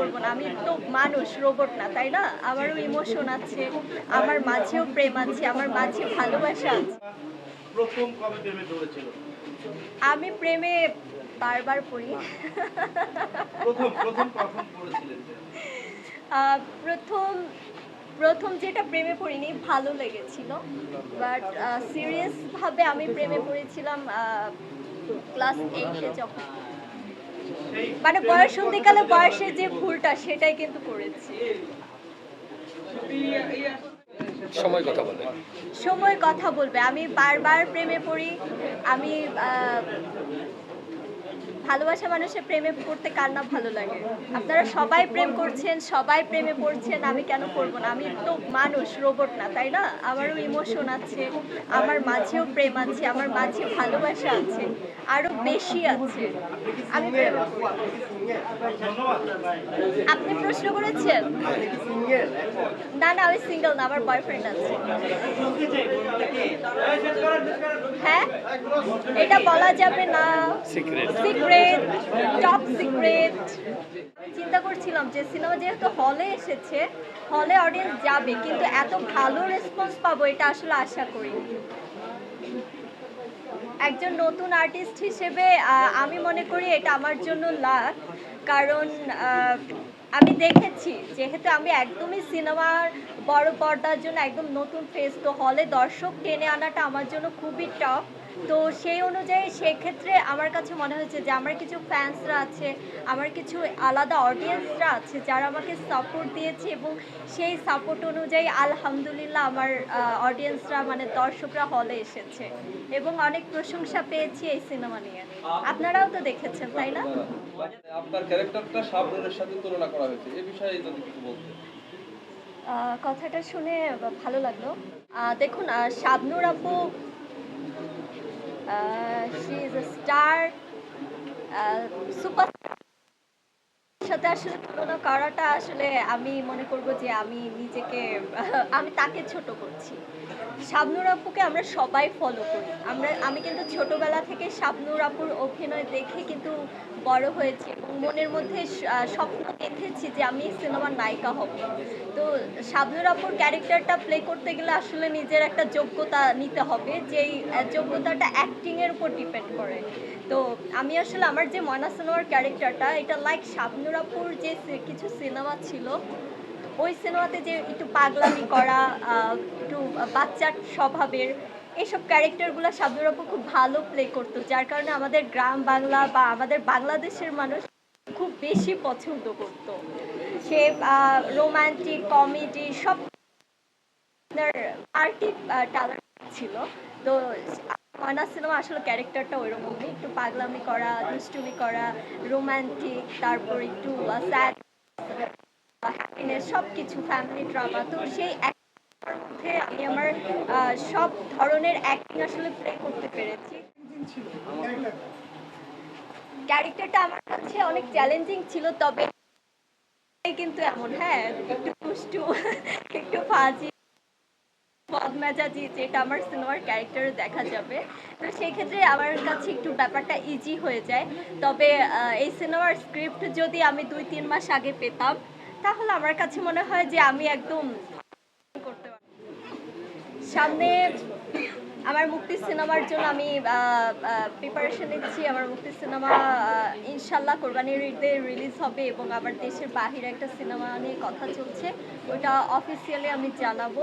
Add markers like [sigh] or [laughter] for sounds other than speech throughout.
করব না। আমি তো মানুষ রোবট না তাই না? আমারও ইমোশন আছে আমার মাঝেও প্রেম আছে আমার মাঝে ভালোবাসা আছে। প্রথম কবে প্রেমে ধরেছিল? আমি প্রেমে বারবার পড়ি। প্রথম প্রথম পড়েছিলেন প্রথম প্রথম যেটা প্রেমে পড়িনি ভালো লেগেছিল। বাট সিরিয়াস ভাবে আমি প্রেমে পড়েছিলাম ক্লাস এইটে যখন। মানে বয়স সন্ধিকালে বয়সের যে ভুলটা সেটাই কিন্তু করেছি। সময় কথা বলে। সময় কথা বলবে। আমি বারবার প্রেমে পড়ি আমি আহ, ভালোবাসা মানুষের প্রেমে পড়তে কার না ভালো লাগে? আপনারা সবাই প্রেম করছেন, সবাই প্রেমে পড়ছেন, আমি কেন করব না? আমি তো মানুষ রোবট না, তাই না? আমারও ইমোশন আছে, আমার মাঝেও প্রেম আছে, আমার মাঝে ভালোবাসা আছে, আরও বেশি আছে। আপনি প্রশ্ন করেছেন? না না, আমি সিঙ্গেল না, আমার বয়ফ্রেন্ড আছে। হ্যাঁ? এটা বলা যাবে না. সিক্রেট টপ সিক্রেট চিন্তা করছিলাম যে সিনেমা যেহেতু হলে এসেছে হলে অডিয়েন্স যাবে কিন্তু এত ভালো রেসপন্স পাবো এটা আসলে আশা করিনি একজন নতুন আর্টিস্ট হিসেবে আমি মনে করি এটা আমার জন্য লাভ কারণ আমি দেখেছি, যেহেতু আমি একদমই সিনেমার বড় পর্দার জন্য একদম নতুন ফেস তো হলে দর্শক টেনে আনাটা আমার জন্য খুবই টাফ তো সেই অনুযায়ী সেক্ষেত্রে আমার কাছে মনে হয়েছে যে আমার কিছু ফ্যান্সরা আছে আমার কিছু আলাদা অডিয়েন্সরা আছে যারা আমাকে সাপোর্ট দিয়েছে এবং সেই সাপোর্ট অনুযায়ী আলহামদুলিল্লাহ আমার অডিয়েন্সরা মানে দর্শকরা হলে এসেছে এবং অনেক প্রশংসা পেয়েছি এই সিনেমা নিয়ে। আপনারাও তো দেখেছেন তাই না? আপনার ক্যারেক্টারটা শাবনুরের সাথে তুলনা করা হয়েছে এই বিষয়ে যদি কিছু বলতেন। আহ, কথাটা শুনে ভালো লাগল। দেখুন শাবনুর আপু Uh, she is a star, uh, super. সাথে আসলে তুলনা করাটা আসলে আমি মনে করব যে আমি নিজেকে, [laughs] আমি তাকে ছোট করছি। শাবনুর আপুকে আমরা সবাই ফলো করি। আমরা, আমি কিন্তু ছোটবেলা থেকে শাবনুর আপুর অভিনয় দেখে কিন্তু বড় হয়েছি এবং মনের মধ্যে স্বপ্ন দেখেছি যে আমি সিনেমার নায়িকা হব। তো শাবনুর আপুর ক্যারেক্টারটা প্লে করতে গেলে আসলে নিজের একটা যোগ্যতা নিতে হবে, যেই যোগ্যতাটা অ্যাক্টিংয়ের উপর ডিপেন্ড করে। তো আমি আসলে আমার যে ময়না সিনেমার ক্যারেক্টারটা, এটা লাইক শাবনুর আপুর যে কিছু সিনেমা ছিল, ওই সিনেমাতে যে একটু পাগলামি করা একটু বাচ্চার স্বভাবের এইসব ক্যারেক্টারগুলো শাবনুর আপু খুব ভালো প্লে করতো, যার কারণে আমাদের গ্রাম বাংলা বা আমাদের বাংলাদেশের মানুষ খুব বেশি পছন্দ করতো। সে রোমান্টিক কমেডি সব আপনার ট্যালেন্ট ছিল। তো ময়না সিনেমা আসলে ক্যারেক্টারটা ওইরকমই। একটু পাগলামি করা, দুষ্টুমি করা রোমান্টিক তারপর একটু স্যাড সব কিছু ফ্যামিলি ড্রামা তো সেই মধ্যে আমি আমার সব ধরনের অ্যাক্টিং আসলে প্লে করতে পেরেছি। ক্যারেক্টারটা আমার কাছে অনেক চ্যালেঞ্জিং ছিল, তবে কিন্তু এমন হ্যাঁ একটু দুষ্টু, [laughs] একটু ফাজি বদমেজাজি যেটা আমার সিনেমার ক্যারেক্টারে দেখা যাবে তো সেই ক্ষেত্রে আমার কাছে একটু ব্যাপারটা ইজি হয়ে যায় তবে এই সিনেমার স্ক্রিপ্ট যদি আমি দুই, তিন মাস আগে পেতাম, তাহলে আমার কাছে মনে হয় যে আমি একদম করতে পারতাম। সামনে আমার মুক্তি সিনেমার জন্য আমি প্রিপারেশন নিচ্ছি। আমার মুক্তি সিনেমা ইনশাল্লাহ কোরবানির ঈদে রিলিজ হবে এবং আমার দেশের বাহিরে একটা সিনেমা নিয়ে কথা চলছে। ওটা অফিসিয়ালি আমি জানাব।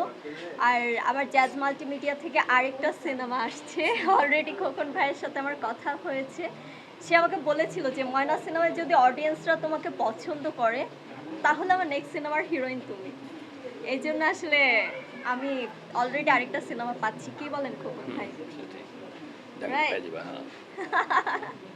আর আমার জ্যাজ মাল্টিমিডিয়া থেকে আরেকটা সিনেমা আসছে। অলরেডি খোকন ভাইয়ের সাথে আমার কথা হয়েছে। সে আমাকে বলেছিল যে, ময়না সিনেমায় যদি অডিয়েন্সরা তোমাকে পছন্দ করে, তাহলে আমার নেক্সট সিনেমার হিরোইন তুমি। এই জন্য আসলে আমি অলরেডি আরেকটা সিনেমা পাচ্ছি। কি বলেন খোকন ভাই? [laughs]